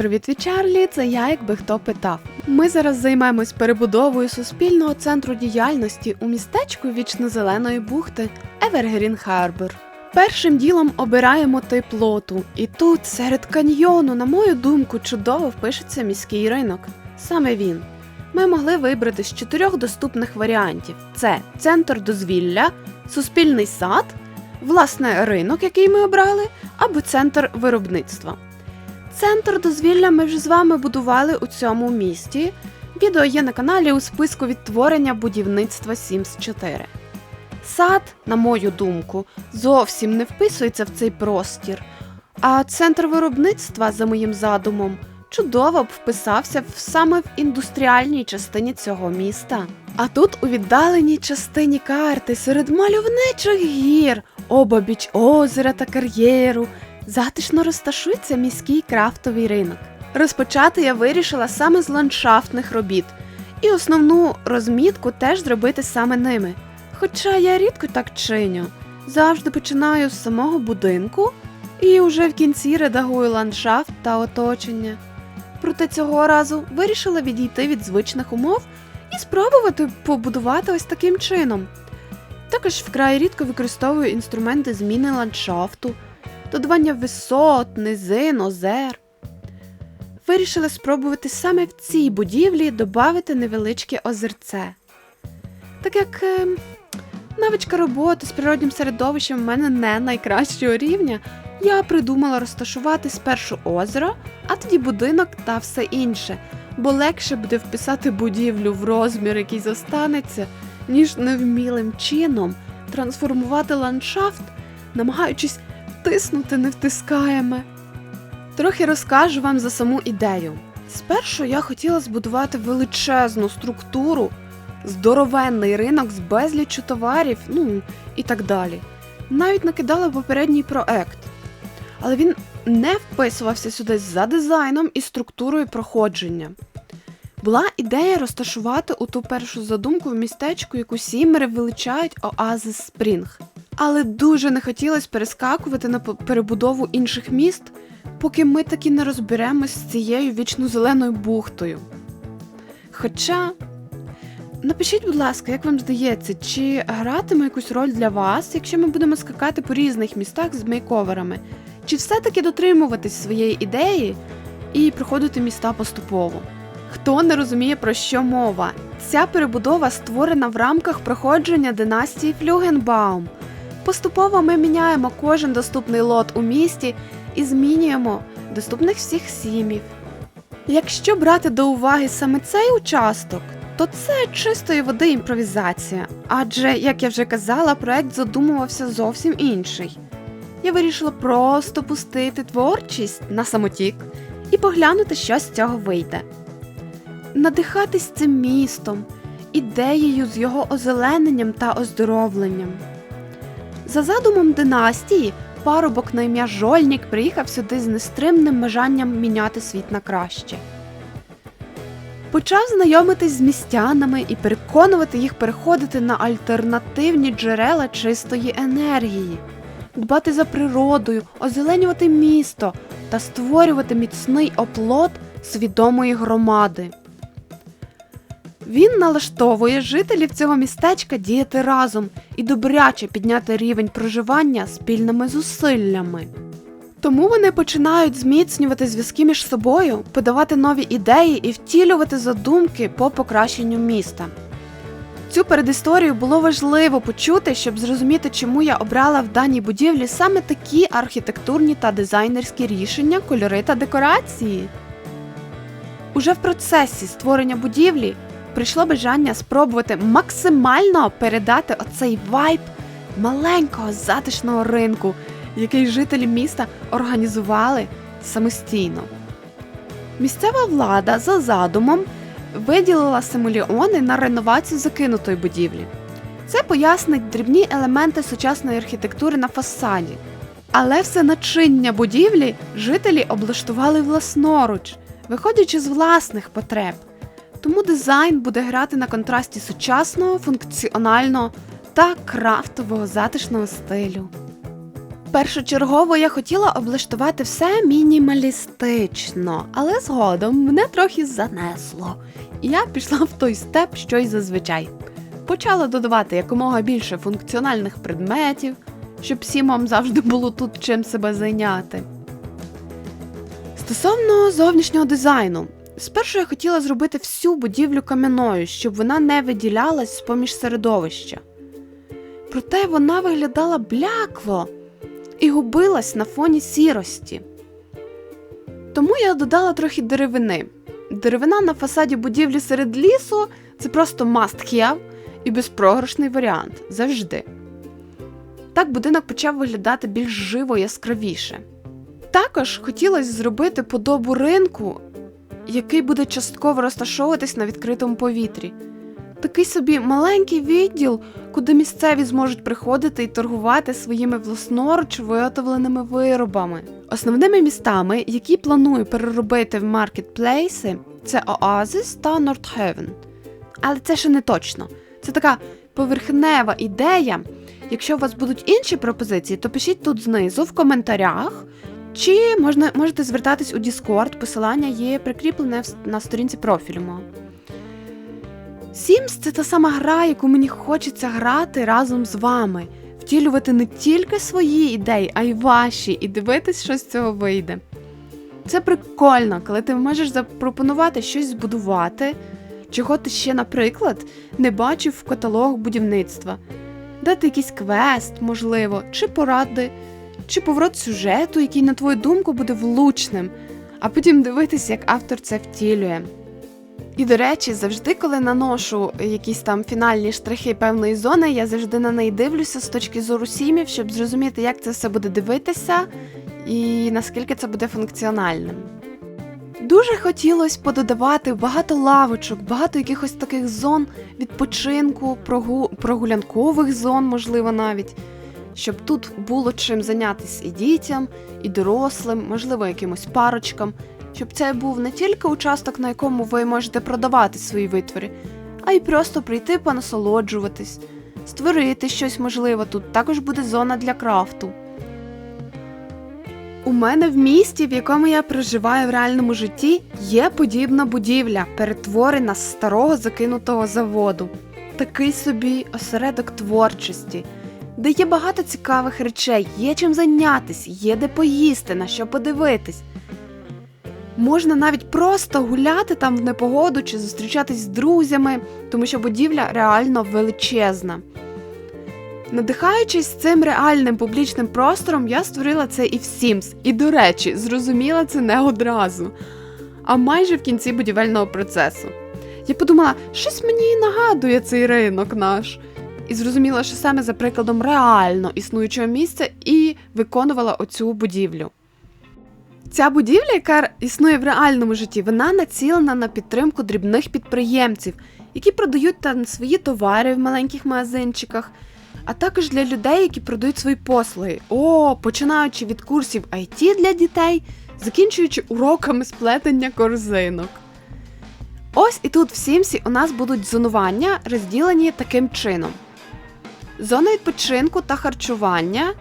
Привіт від Чарлі, це я, якби хто питав. Ми зараз займаємось перебудовою суспільного центру діяльності у містечку вічно-зеленої бухти Евергрін Харбор. Першим ділом обираємо тип лоту, і тут, серед каньйону, на мою думку, чудово впишеться міський ринок. Саме він. Ми могли вибрати з чотирьох доступних варіантів: це центр дозвілля, суспільний сад, власне ринок, який ми обрали, або центр виробництва. Центр дозвілля ми вже з вами будували у цьому місті. Відео є на каналі у списку відтворення будівництва Sims 4. Сад, на мою думку, зовсім не вписується в цей простір. А центр виробництва, за моїм задумом, чудово б вписався в саме в індустріальній частині цього міста. А тут у віддаленій частині карти серед мальовничих гір, обабіч озера та кар'єру, затишно розташується міський крафтовий ринок. Розпочати я вирішила саме з ландшафтних робіт, і основну розмітку теж зробити саме ними. Хоча я рідко так чиню, завжди починаю з самого будинку і уже в кінці редагую ландшафт та оточення. Проте цього разу вирішила відійти від звичних умов і спробувати побудувати ось таким чином. Також вкрай рідко використовую інструменти зміни ландшафту, додавання висот, низин, озер. Вирішила спробувати саме в цій будівлі додати невеличке озерце. Так як е, навичка роботи з природнім середовищем в мене не найкращого рівня, я придумала розташувати спершу озеро, а тоді будинок та все інше, бо легше буде вписати будівлю в розмір, який зостанеться, ніж невмілим чином трансформувати ландшафт, намагаючись тиснути невтискаєме. Трохи розкажу вам за саму ідею. Спершу я хотіла збудувати величезну структуру, здоровенний ринок з безліччю товарів, ну і так далі. Навіть накидала попередній проект. Але він не вписувався сюди за дизайном і структурою проходження. Була ідея розташувати у ту першу задумку в містечку, яку сімери величають Оазис Спрінг. Але дуже не хотілося перескакувати на перебудову інших міст, поки ми таки не розберемось з цією вічно-зеленою бухтою. Хоча, напишіть, будь ласка, як вам здається, чи гратиме якусь роль для вас, якщо ми будемо скакати по різних містах з мейковерами, чи все-таки дотримуватись своєї ідеї і проходити міста поступово? Хто не розуміє, про що мова? Ця перебудова створена в рамках проходження династії Флюгенбаум. Поступово ми міняємо кожен доступний лот у місті і змінюємо доступних всіх сімів. Якщо брати до уваги саме цей участок, то це чистої води імпровізація, адже, як я вже казала, проект задумувався зовсім інший. Я вирішила просто пустити творчість на самотік і поглянути, що з цього вийде. Надихатись цим містом, ідеєю з його озелененням та оздоровленням. За задумом династії, парубок на ім'я Жольник приїхав сюди з нестримним бажанням міняти світ на краще. Почав знайомитись з містянами і переконувати їх переходити на альтернативні джерела чистої енергії, дбати за природою, озеленювати місто та створювати міцний оплот свідомої громади. Він налаштовує жителів цього містечка діяти разом і добряче підняти рівень проживання спільними зусиллями. Тому вони починають зміцнювати зв'язки між собою, подавати нові ідеї і втілювати задумки по покращенню міста. Цю передісторію було важливо почути, щоб зрозуміти, чому я обрала в даній будівлі саме такі архітектурні та дизайнерські рішення, кольори та декорації. Уже в процесі створення будівлі прийшло бажання спробувати максимально передати оцей вайб маленького затишного ринку, який жителі міста організували самостійно. Місцева влада за задумом виділила симуліони на реновацію закинутої будівлі. Це пояснить дрібні елементи сучасної архітектури на фасаді. Але все начиння будівлі жителі облаштували власноруч, виходячи з власних потреб. Тому дизайн буде грати на контрасті сучасного, функціонального та крафтового затишного стилю. Першочергово я хотіла облаштувати все мінімалістично, але згодом мене трохи занесло. І я пішла в той степ, що й зазвичай. Почала додавати якомога більше функціональних предметів, щоб всім вам завжди було тут чим себе зайняти. Стосовно зовнішнього дизайну, спершу я хотіла зробити всю будівлю кам'яною, щоб вона не виділялась з поміж середовища. Проте вона виглядала блякло і губилась на фоні сірості. Тому я додала трохи деревини. Деревина на фасаді будівлі серед лісу це просто must have і безпрограшний варіант завжди. Так будинок почав виглядати більш живо і яскравіше. Також хотілося зробити подобу ринку, який буде частково розташовуватись на відкритому повітрі. Такий собі маленький відділ, куди місцеві зможуть приходити і торгувати своїми власноруч виготовленими виробами. Основними містами, які планую переробити в маркетплейси, це Оазис та Нортхевен. Але це ще не точно. Це така поверхнева ідея. Якщо у вас будуть інші пропозиції, то пишіть тут знизу в коментарях. Чи можна, можете звертатись у Discord, посилання є прикріплене на сторінці профілю мого. Sims – це та сама гра, яку мені хочеться грати разом з вами, втілювати не тільки свої ідеї, а й ваші, і дивитись, що з цього вийде. Це прикольно, коли ти можеш запропонувати щось збудувати, чого ти ще, наприклад, не бачив в каталог будівництва, дати якийсь квест, можливо, чи поради, чи поворот сюжету, який, на твою думку, буде влучним, а потім дивитись, як автор це втілює. І до речі, завжди, коли наношу якісь там фінальні штрихи певної зони, я завжди на неї дивлюся з точки зору сімів, щоб зрозуміти, як це все буде дивитися і наскільки це буде функціональним. Дуже хотілося пододавати багато лавочок, багато якихось таких зон відпочинку, прогу... прогулянкових зон, можливо, навіть, щоб тут було чим зайнятися і дітям, і дорослим, можливо, якимось парочкам, щоб це був не тільки участок, на якому ви можете продавати свої витвори, а й просто прийти понасолоджуватись, створити щось можливо. Тут також буде зона для крафту. У мене в місті, в якому я проживаю в реальному житті, є подібна будівля, перетворена з старого закинутого заводу. Такий собі осередок творчості, де є багато цікавих речей, є чим зайнятися, є де поїсти, на що подивитись. Можна навіть просто гуляти там в непогоду чи зустрічатись з друзями, тому що будівля реально величезна. Надихаючись цим реальним публічним простором, я створила це і в Sims. І, до речі, зрозуміла це не одразу, а майже в кінці будівельного процесу. Я подумала, щось мені нагадує цей ринок наш. І зрозуміла, що саме за прикладом реально існуючого місця і виконувала оцю будівлю. Ця будівля, яка існує в реальному житті, вона націлена на підтримку дрібних підприємців, які продають там свої товари в маленьких магазинчиках, а також для людей, які продають свої послуги. О, починаючи від курсів IT для дітей, закінчуючи уроками сплетення корзинок. Ось і тут в Сімсі у нас будуть зонування, розділені таким чином: зона відпочинку та харчування,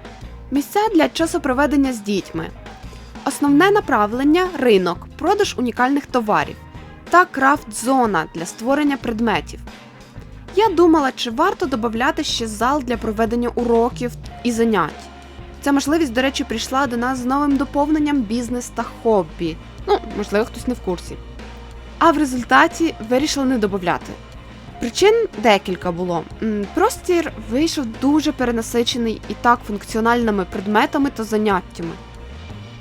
місця для часопроведення з дітьми. Основне направлення ринок, продаж унікальних товарів та крафт-зона для створення предметів. Я думала, чи варто додати ще зал для проведення уроків і занять. Ця можливість, до речі, прийшла до нас з новим доповненням бізнес та хобі. Ну, можливо, хтось не в курсі. А в результаті вирішили не додати. Причин декілька було. Простір вийшов дуже перенасичений і так функціональними предметами та заняттями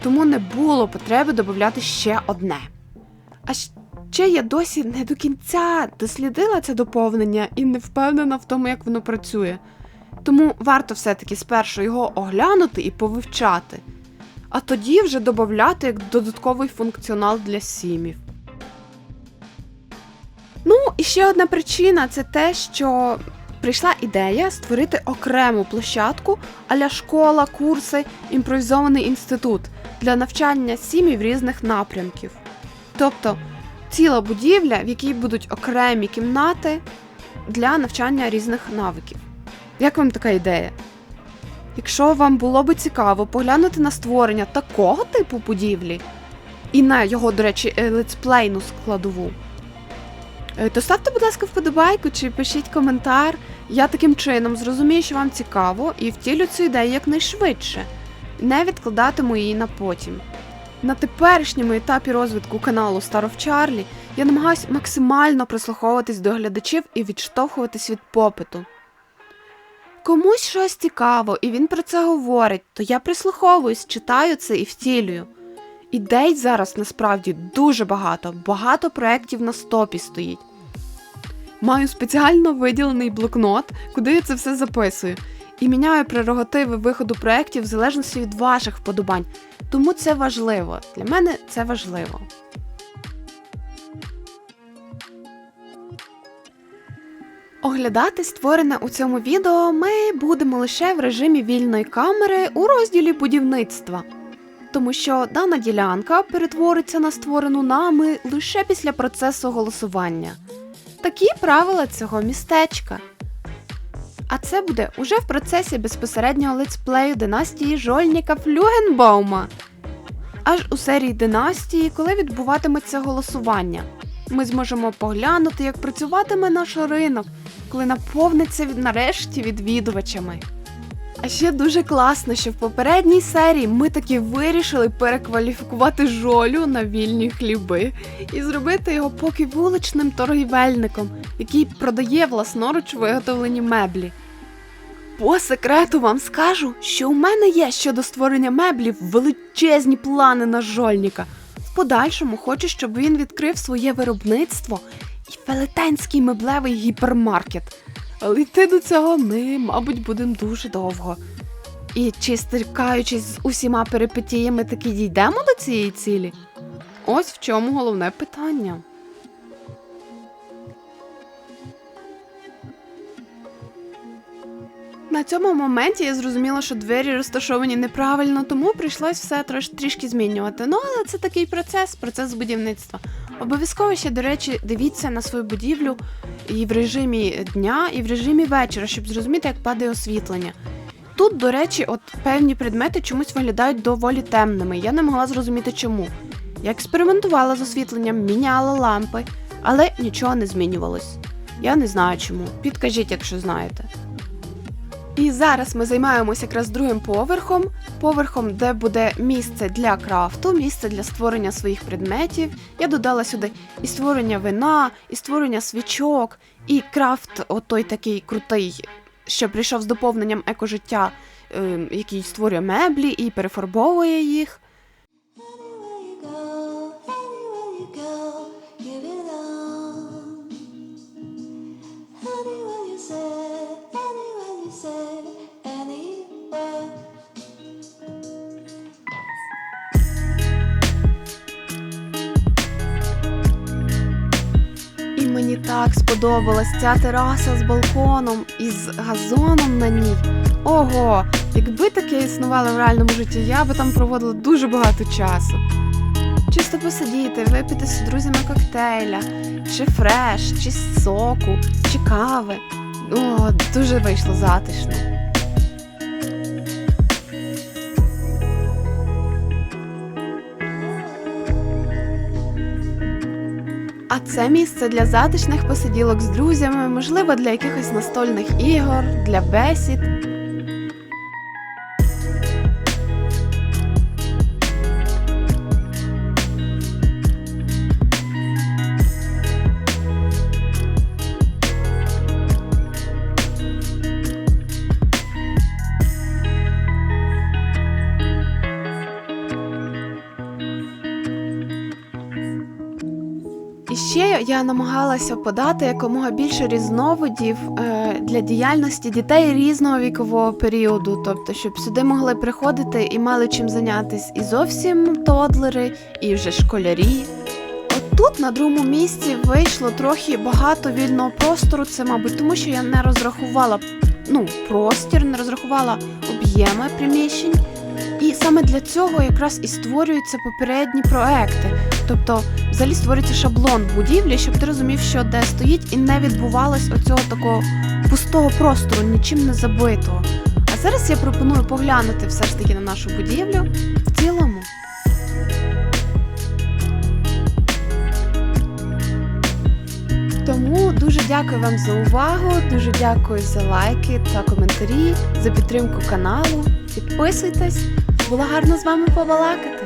тому не було потреби додати ще одне. А ще я досі не до кінця дослідила це доповнення і не впевнена в тому, як воно працює. Тому варто все-таки спершу його оглянути і повивчати, а тоді вже додати як додатковий функціонал для сімів. Ну, і ще одна причина це те, що прийшла ідея створити окрему площадку аля школа, курси, імпровізований інститут для навчання сімів різних напрямків. Тобто ціла будівля, в якій будуть окремі кімнати для навчання різних навиків. Як вам така ідея? Якщо вам було би цікаво поглянути на створення такого типу будівлі, і на його, до речі, е, летсплейну складову, то ставте, будь ласка, вподобайку чи пишіть коментар. Я таким чином зрозумію, що вам цікаво, і втілю цю ідею якнайшвидше. Не відкладатиму її на потім. На теперішньому етапі розвитку каналу Старов Чарлі я намагаюся максимально прислуховуватись до глядачів і відштовхуватись від попиту. Комусь щось цікаво, і він про це говорить, то я прислуховуюсь, читаю це і втілюю. Ідей зараз насправді дуже багато, багато проєктів на стопі стоїть. Маю спеціально виділений блокнот, куди я це все записую, і міняю прерогативи виходу проєктів в залежності від ваших вподобань. Тому це важливо. Для мене це важливо. Оглядати створене у цьому відео ми будемо лише в режимі вільної камери у розділі будівництва, тому що дана ділянка перетвориться на створену нами лише після процесу голосування. Такі правила цього містечка. А це буде уже в процесі безпосереднього летсплею династії Жольніка Флюгенбаума. Аж у серії династії, коли відбуватиметься голосування. Ми зможемо поглянути, як працюватиме наш ринок, коли наповниться нарешті відвідувачами. А ще дуже класно, що в попередній серії ми таки вирішили перекваліфікувати жолю на вільні хліби і зробити його поки вуличним торгівельником, який продає власноруч виготовлені меблі. По секрету вам скажу, що у мене є щодо створення меблів величезні плани на жольника. В подальшому хочу, щоб він відкрив своє виробництво і велетенський меблевий гіпермаркет. Але йти до цього ми, мабуть, будемо дуже довго. І чи стикаючись з усіма перипетіями, таки дійдемо до цієї цілі? Ось в чому головне питання. На цьому моменті я зрозуміла, що двері розташовані неправильно, тому прийшлось все трош, трішки змінювати. Ну, але це такий процес, процес будівництва. Обов'язково ще, до речі, дивіться на свою будівлю і в режимі дня, і в режимі вечора, щоб зрозуміти, як падає освітлення. Тут, до речі, от певні предмети чомусь виглядають доволі темними. Я не могла зрозуміти чому. Я експериментувала з освітленням, міняла лампи, але нічого не змінювалось. Я не знаю чому. Підкажіть, якщо знаєте. І зараз ми займаємося якраз другим поверхом, поверхом, де буде місце для крафту, місце для створення своїх предметів. Я додала сюди і створення вина, і створення свічок, і крафт, отой такий крутий, що прийшов з доповненням екожиття, е, який створює меблі і перефарбовує їх. Мені так сподобалась ця тераса з балконом і з газоном на ній. Ого, якби таке існувало в реальному житті, я би там проводила дуже багато часу. Чисто посидіти, випити з друзями коктейля, чи фреш, чи соку, чи кави. О, дуже вийшло затишно. Це місце для затишних посиділок з друзями, можливо, для якихось настольних ігор, для бесід. Я намагалася подати якомога більше різновидів е, для діяльності дітей різного вікового періоду, тобто, щоб сюди могли приходити і мали чим зайнятися і зовсім тодлери, і вже школярі. Тут на другому місці вийшло трохи багато вільного простору. Це, мабуть, тому що я не розрахувала ну, простір, не розрахувала об'єми приміщень. І саме для цього якраз і створюються попередні проекти. Тобто, взагалі створюється шаблон будівлі, щоб ти розумів, що де стоїть, і не відбувалось оцього такого пустого простору, нічим не забитого. А зараз я пропоную поглянути все ж таки на нашу будівлю в цілому. Тому дуже дякую вам за увагу, дуже дякую за лайки та коментарі, за підтримку каналу. Підписуйтесь, було гарно з вами побалакати.